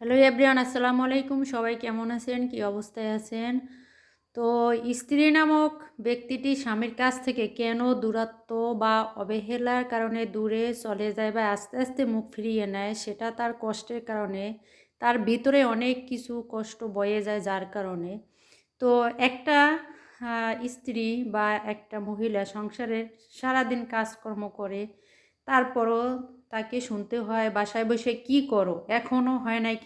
Hello everyone, আসসালামু আলাইকুম। সবাই কেমন আছেন? কি অবস্থায় আছেন? তো স্ত্রী নামক ব্যক্তিটি স্বামীর কাছ থেকে কেন দূরত্ব বা অবহেলার কারণে দূরে চলে যায় বা আস্তে আস্তে মুখ ফিরিয়ে নেয় সেটা তার কষ্টের কারণে। তার ভিতরে অনেক কিছু কষ্ট বয়ে যায় যার কারণে। তো একটা স্ত্রী বা একটা মহিলা সংসারের সারাদিন কাজকর্ম করে, তারপরও তাকে শুনতে হয়, বাসায় বসে কি করো? এখনও হয় নাই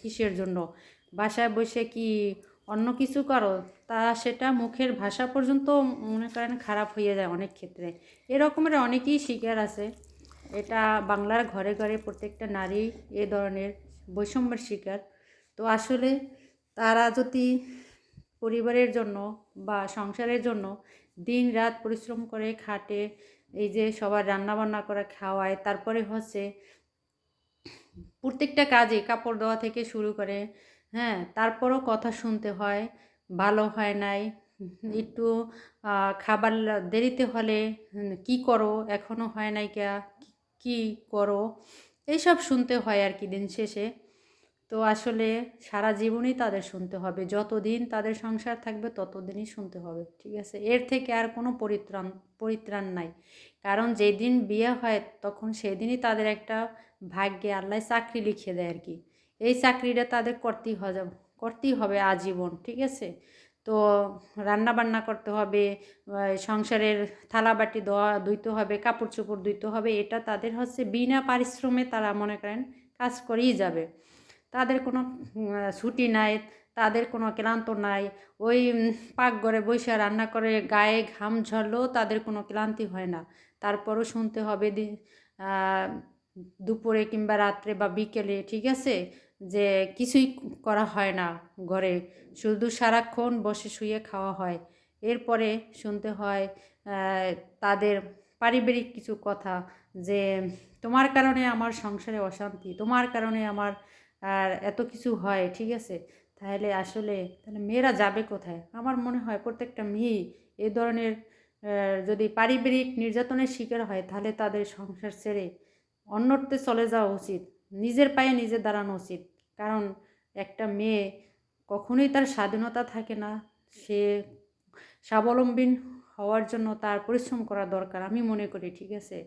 কিসের জন্য? বাসায় বসে কি অন্য কিছু করো? তা সেটা মুখের ভাষা পর্যন্ত মনে করেন খারাপ হয়ে যায় অনেক ক্ষেত্রে। এরকমের অনেকেই শিকার আছে। এটা বাংলার ঘরে ঘরে প্রত্যেকটা নারী এ ধরনের বৈষম্যের শিকার। তো আসলে তারা যদি পরিবারের জন্য বা সংসারের জন্য দিন রাত পরিশ্রম করে, খাটে এই যে সবার রান্না বান্না করে খাওয়ায়, তারপরে হচ্ছে প্রত্যেকটা কাজে কাপড় দেওয়া থেকে শুরু করে হ্যাঁ তারপরও কথা শুনতে হয়, ভালো হয় নাই, একটু খাবার দেরিতে হলে কি করো এখনও হয় নাই কে, কি করো, এইসব শুনতে হয় আর কি দিন শেষে। তো আসলে সারা জীবনই তাদের শুনতে হবে। যতদিন তাদের সংসার থাকবে ততদিনই শুনতে হবে, ঠিক আছে? এর থেকে আর কোনো পরিত্রাণ পরিত্রাণ নাই। কারণ যেদিন বিয়ে হয় তখন সেদিনই তাদের একটা ভাগ্যে আল্লাহ চাকরি লিখে দেয় আর কি। এই চাকরিটা তাদের করতেই হবে করতেই হবে আজীবন, ঠিক আছে? তো রান্না বান্না করতে হবে সংসারের থালা বাটি ধোয়া, ধুইতে হবে কাপড় চোপড় ধুইতে হবে, এটা তাদের হচ্ছে বিনা পারিশ্রমে তারা মনে করেন কাজ করেই যাবে। তাদের কোনো ছুটি নাই, তাদের কোনো ক্লান্ত নাই। ওই পাকঘরে বসে রান্না করে গায়ে ঘাম ঝরলেও তাদের কোনো ক্লান্তি হয় না। তারপরও শুনতে হবে দুপুরে কিংবা রাত্রে বা বিকেলে, ঠিক আছে? যে কিছুই করা হয় না ঘরে। শুধু সারাক্ষণ বসে শুয়ে খাওয়া হয়। এরপরে শুনতে হয় তাদের পারিবারিক কিছু কথা যে, তোমার কারণে আমার সংসারে অশান্তি, তোমার কারণে আমার আর এত কিছু হয়, ঠিক আছে? তাহলে আসলে, তাহলে মেয়েরা যাবে কোথায়? আমার মনে হয় প্রত্যেকটা মেয়েই এ ধরনের যদি পারিবারিক নির্যাতনের শিকার হয়, তাহলে তাদের সংসার ছেড়ে অন্যত্রে চলে যাওয়া উচিত। নিজের পায়ে নিজে দাঁড়ানো উচিত। কারণ একটা মেয়ে কখনোই তার স্বাধীনতা থাকে না। সে স্বাবলম্বী হওয়ার জন্য তার পরিশ্রম করা দরকার, আমি মনে করি, ঠিক আছে?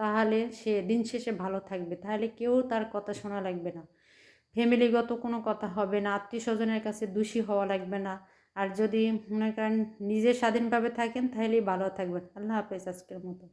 তাহলে সে দিন শেষে ভালো থাকবে। তাহলে কেউ তার কথা শোনা লাগবে না। ফ্যামিলিগত কোনো কথা হবে না আত্মীয় স্বজনের কাছে দোষী হওয়া লাগবে না। আর যদি মনে করেন নিজে স্বাধীনভাবে থাকেন, তাহলেই ভালো থাকবেন। আল্লাহ হাফেজ আজকের মতো।